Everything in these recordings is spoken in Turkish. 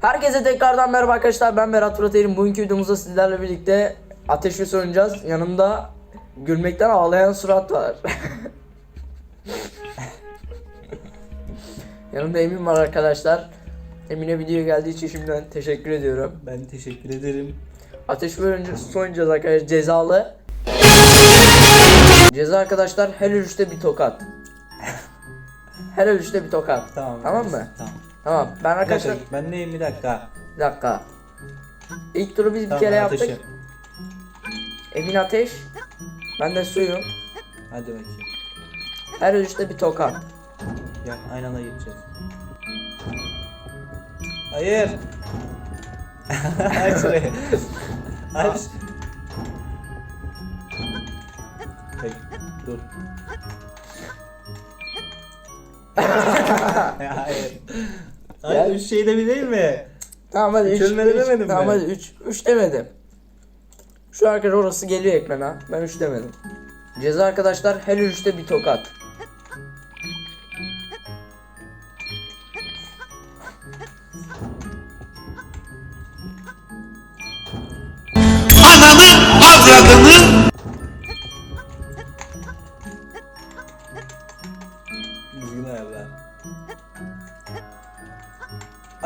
Herkese tekrardan merhaba arkadaşlar ben Berat Fırat Erim. Bugünkü videomuzda sizlerle birlikte ateş ve oynayacağız. Yanımda gülmekten ağlayan surat var. Yanımda Emin var arkadaşlar. Emin'e video geldiği için şimdiden teşekkür ediyorum. Ben teşekkür ederim. Ateş ve oynayacağız arkadaşlar cezalı. Ceza arkadaşlar her ölüşte bir tokat. Her ölüşte bir tokat. Tamam. Tamam mı? Tamam. Tamam ben Bir arkadaşlar dakika, ben neyim bir dakika. bir dakika. İlk turu biz bir Tamam, kere ben yaptık. ateşim. Emin ateş. Ben de suyum. Hadi bakayım. Her ölüşte bir tokat. Gel aynı anda gideceğiz. Hayır. Aç şurayı. Aç. Peki, dur. Ya, Hayır. Hayır, üç şey de bir değil mi? Tamam hadi Üç 3 ölme demedim Tamam hadi 3 3 demedim. Şu arkadaş orası geliyor ekrana. Ben 3 demedim. Ceza arkadaşlar her ölüşte bir tokat.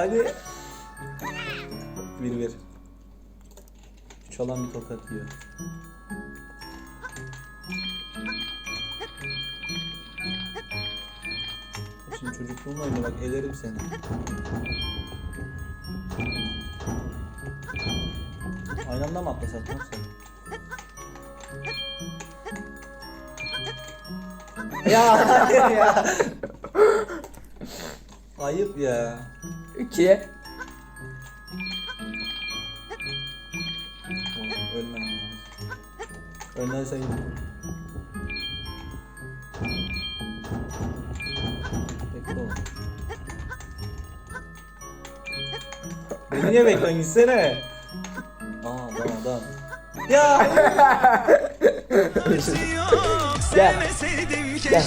Hadi. Bir. Üç olan bir tokat yiyor. Şimdi çocukluğumla oyna bak ederim seni. Aynı anda mı atlasak lan sen? Ya ya. Ayıp ya. 2 Oğlum ölmem lazım. Ölmezsen Bekle oğlum. Beni niye bekliyorsun gitsene. Aa adam adam. Ya Gel. Gel.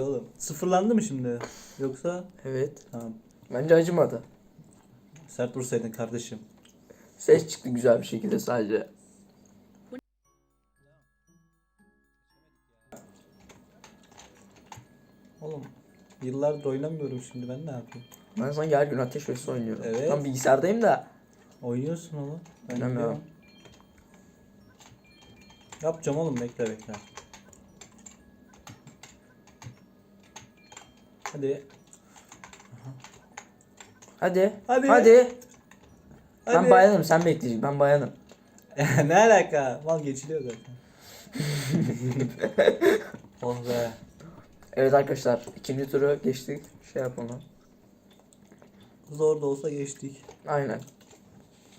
Bekle oğlum. Sıfırlandı mı şimdi? Yoksa Evet. tamam. Bence acımadı. Sert vursaydın kardeşim. Ses çıktı güzel bir şekilde sadece. Oğlum yıllardır oynamıyorum şimdi ben ne yapayım? Ben sanki her gün ateş ve su oynuyorum. Evet. Ben bilgisayardayım da. Oynuyorsun oğlum. Ben biliyorum. Yapacağım oğlum bekle bekle. Hadi. Hadi. Hadi. Hadi. Ben Hadi. bayanım sen bekleyeceksin. Ben bayanım. ne alaka? Mal geçiliyor zaten. oh be. Evet arkadaşlar ikinci turu geçtik. Şey yapalım. Zor da olsa geçtik. Aynen.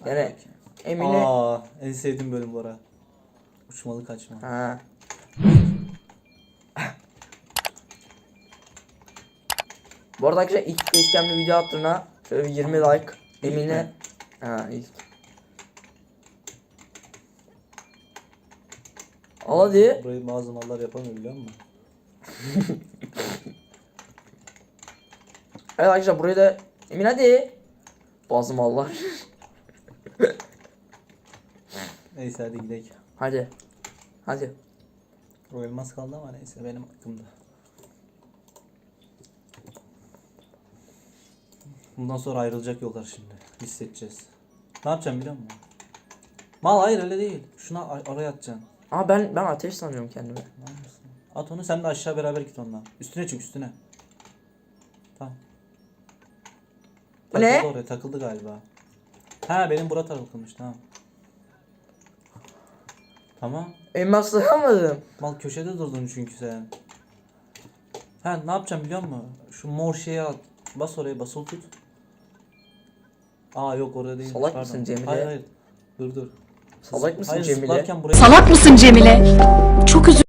Yani. Emine. Aa, en sevdiğim bölüm bu ara. Uçmalı kaçma. Ha. Bu arada arkadaşlar ilk facecam'lı video attığına şöyle bir 20 like. Emine. mi? Ha ilk. Al hadi. Burayı bazı mallar yapamıyor biliyor musun? Evet arkadaşlar burayı da Emin hadi. Bazı mallar. Neyse hadi gidelim. hadi. Hadi. O elmas kaldı ama neyse benim aklımda. Bundan sonra ayrılacak yollar şimdi. Hissedeceğiz. Ne yapacağım biliyor musun? Mal hayır öyle değil. Şuna a- araya atacaksın. Ama ben ben ateş sanıyorum kendimi. Yapıyorsun? At onu sen de aşağı beraber git onunla. Üstüne çık üstüne. Tamam. Bu ne? Takıldı oraya takıldı galiba. Ha benim bura takılmış tamam. Tamam. Elmas sığamadım. Mal köşede durdun çünkü sen. Ha ne yapacağım biliyor musun? Şu mor şeye at. Bas oraya basılı tut. Aa yok orada değil. Salak mısın Cemile? Hayır hayır. Dur dur. Salak mısın hayır, Cemile? zıplarken buraya Salak mısın Cemile? Çok üzüldüm.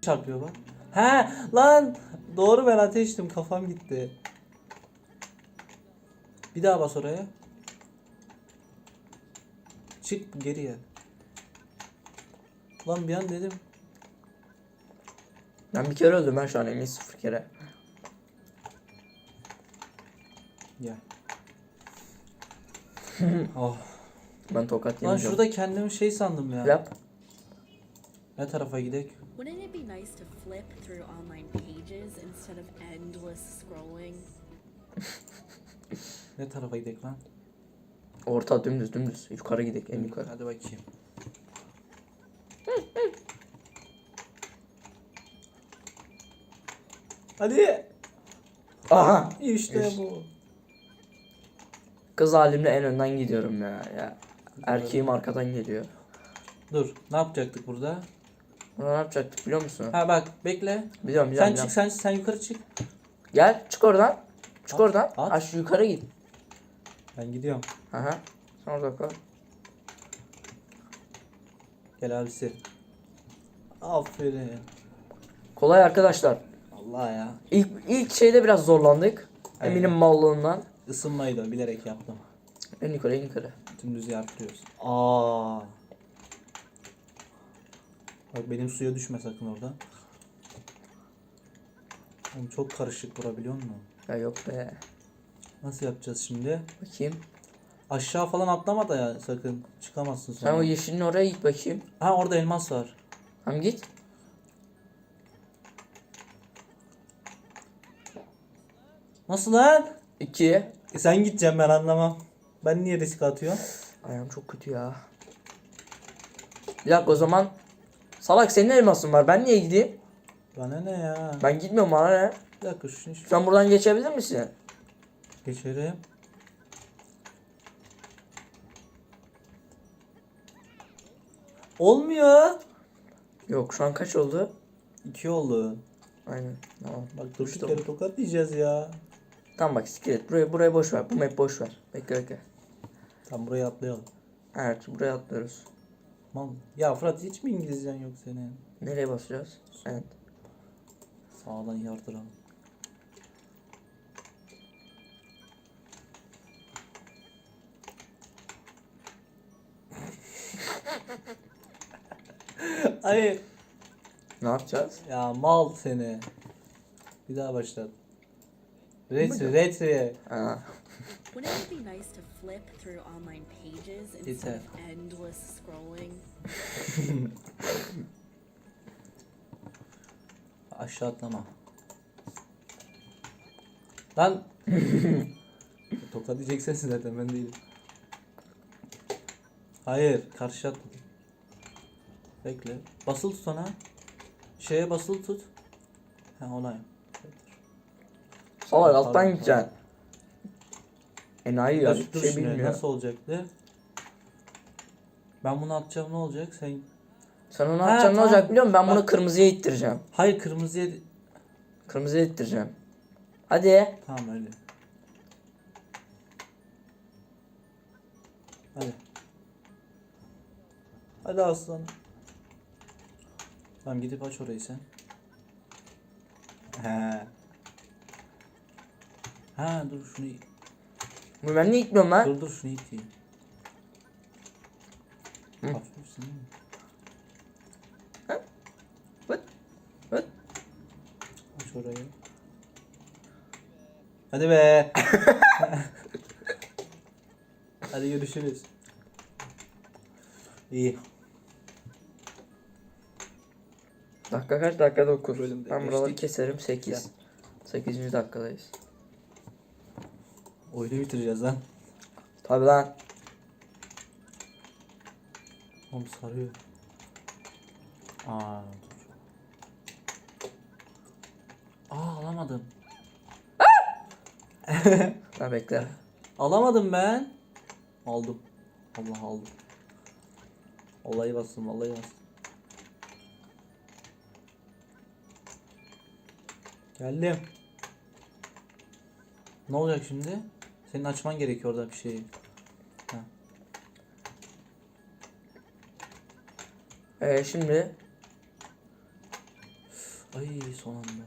çarpıyor bak. He lan doğru ben ateştim kafam gitti. Bir daha bas oraya. Çık geriye. Lan bir an dedim. Ben bir kere öldüm ben şu an emin sıfır kere. Gel. oh. Ben tokat Lan yemeyeceğim. şurada kendimi şey sandım ya. Yap. Ne tarafa gidek? Wouldn't it be nice to flip through online pages instead of endless scrolling? Ne tarafa gidek lan? Orta dümdüz dümdüz. Yukarı gidelim en yukarı. Hadi bakayım. Hadi. Aha. İşte İşte. bu. Kız halimle en önden gidiyorum ya. ya. Erkeğim arkadan geliyor. Dur. Ne yapacaktık burada? Ne yapacaktık biliyor musun? Ha bak bekle. Biliyorum biliyorum. Sen biliyorum. çık sen sen yukarı çık. Gel çık oradan. Çık At, oradan. at. Aş yukarı git. Ben gidiyorum. Aha. Sen orada kal. Gel abisi. Aferin. Kolay arkadaşlar. Allah ya. İlk, ilk şeyde biraz zorlandık. Aynen. Eminim mallığından. Isınmayı da bilerek yaptım. En yukarı en yukarı. Dümdüz artırıyoruz. Aa. Bak benim suya düşme sakın orada. Oğlum çok karışık bura biliyor musun? Ya yok be. Nasıl yapacağız şimdi? Bakayım. Aşağı falan atlama da ya sakın. Çıkamazsın sonra. Sen o yeşilin oraya git bakayım. Ha orada elmas var. Hem git. Nasıl lan? İki. E sen gideceksin ben anlamam. Ben niye risk atıyorum? Ayağım çok kötü ya. Bir dakika o zaman. Salak senin elmasın var. Ben niye gideyim? Bana ne ya? Ben gitmiyorum bana ne? Bir dakika şunu şu- Sen buradan geçebilir misin? geçerim. Olmuyor. Yok şu an kaç oldu? İki oldu. Aynen. Tamam. Bak durduk İşte yere tokat diyeceğiz ya. Tamam bak siklet. Buraya, buraya boş ver. Bu map boş ver. Bekle bekle. Tam buraya atlayalım. Evet buraya atlıyoruz. Mal. Ya Fırat hiç mi İngilizcen yok senin? Nereye basacağız? Evet. Sağdan yardıralım. Hayır. Ne yapacağız? Ya mal seni. Bir daha başlat. Retri, retri. Ha. Wouldn't it be nice to flip through online pages instead of endless scrolling? Aşağı atlama. Lan. Tokat diyeceksin zaten ben değilim. Hayır, karşı atma. Bekle. Basılı tut ona. Şeye basılı tut. Ha ona yap. Salak alttan gideceksin. Enayi ya. Dur, dur şey bilmiyor. Nasıl olacaktı? Ben bunu atacağım ne olacak? Sen Sen onu atacaksın ne tamam. olacak biliyor musun? Ben bunu Bak. kırmızıya ittireceğim. Hayır kırmızıya Kırmızıya ittireceğim. Hadi. Tamam öyle. Hadi. Hadi aslan. Tamam gidip aç orayı sen. He. Ha dur şunu Bu Ben niye gitmiyorum lan? dur dur şunu iteyim. Hafifsin mi? Vıt. Vıt. Aç orayı. Hadi be. Hadi görüşürüz. İyi. Dakika kaç dakika 9. Bölümde Ben buraları geçtik. keserim 8. 8. dakikadayız. Oyunu bitireceğiz lan. Tabi lan. Oğlum sarıyor. Aa dur. Aa alamadım. Ha bekle. Alamadım ben. Aldım. Allah aldım. Vallahi bastım vallahi bastım. Geldim. Ne olacak şimdi? Senin açman gerekiyor orada bir şeyi. Ha. Ee, şimdi Ay son anda.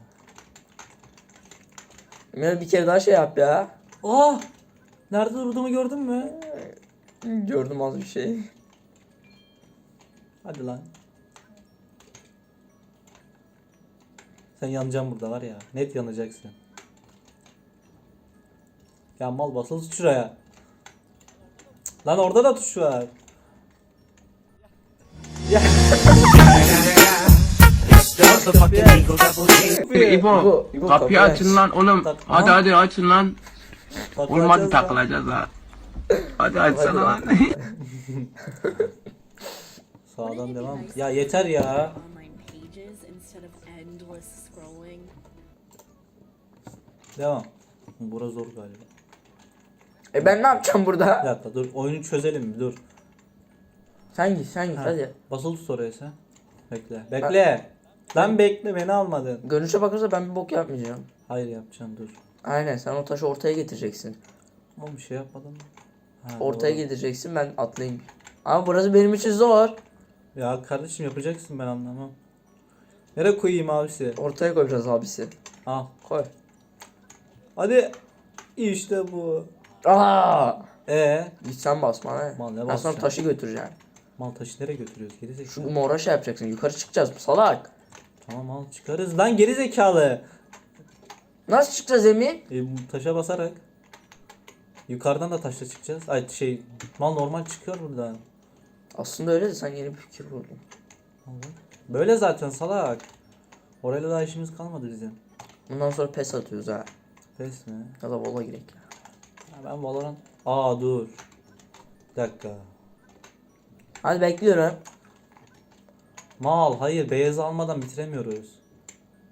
Emre bir kere daha şey yap ya. Ah! Nerede durduğumu gördün mü? Gördüm az bir şey. Hadi lan. Sen yanacaksın burada var ya. Net yanacaksın. Ya mal basılı tut şuraya. Lan orada da tuş var. İbo, İbo, İbo, kapıyı açın aç. lan oğlum. Tak- Hadi Ha? hadi açın lan. Olmadı takılacağız ha. Hadi açsana lan. Sağdan devam. Ya yeter ya. Devam. Bura zor galiba. E ben ne yapacağım Bir burada? dakika dur. Oyunu çözelim mi? Dur. Sen git sen git Ha, hadi. Basılı tut oraya sen. Bekle. Bekle. Lan bekle beni almadın. Görünüşe bakırsa ben bir bok yapmayacağım. Hayır yapacağım dur. Aynen sen o taşı ortaya getireceksin. Oğlum bir şey yapmadım. Ha, Ortaya doğru. getireceksin ben atlayayım. Ama burası benim için zor. Ya kardeşim yapacaksın ben anlamam. Nereye koyayım abisi? Ortaya koyacağız abisi. Al. Koy. Hadi. İşte bu. Aa! E Git sen bas bana. Mal, ne ben taşı götüreceğim. mal taşı nereye götürüyoruz? Geri Şu zekalı. mora şey yapacaksın. Yukarı çıkacağız salak. Tamam al çıkarız. Lan geri zekalı. Nasıl çıkacağız Emin? E, bu taşa basarak. Yukarıdan da taşla çıkacağız. Ay şey mal normal çıkıyor buradan. Aslında öyle de sen yeni bir fikir buldun. Allah. Böyle zaten salak. Orayla daha işimiz kalmadı bizim. Bundan sonra pes atıyoruz ha. Pes mi? Ya da vola girek. Ya ben Valorant... Aa dur. Bir dakika. Hadi bekliyorum. Mal hayır beyazı almadan bitiremiyoruz.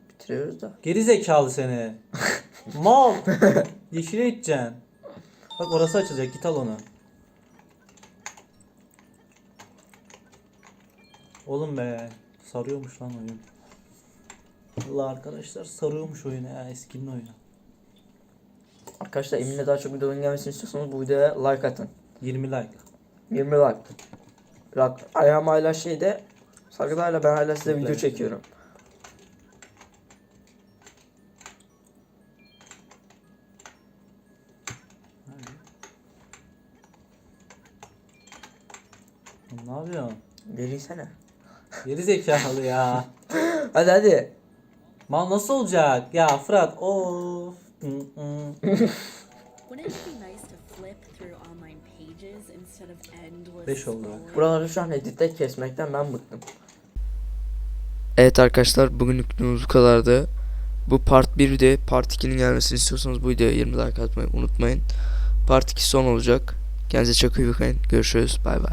Bitiriyoruz da. Geri zekalı seni. Mal. Yeşile gideceksin. Bak orası açılacak git al onu. Oğlum be. Sarıyormuş lan oyun. Allah arkadaşlar sarıyormuş oyunu ya eskinin oyunu. Arkadaşlar Emin'le daha çok videonun gelmesini istiyorsanız bu videoya like atın. 20 like. 20 like. Bak ayağım hala şeyde. Sargıda hala ben hala size video çekiyorum. Ne yapıyorsun? Verilsene. Geri zekalı ya. Hadi hadi. Mal nasıl olacak? Ya Fırat of. Wouldn't it be nice to flip through online pages instead of endless Beş oldu. scrolling? Buraları şu an editte kesmekten ben bıktım. Evet arkadaşlar bugünlük videomuz bu kadardı. Bu part 1'de part 2'nin gelmesini istiyorsanız bu videoya 20 like atmayı unutmayın. Part 2 son olacak. Kendinize çok iyi bakın. Görüşürüz. Bay bay.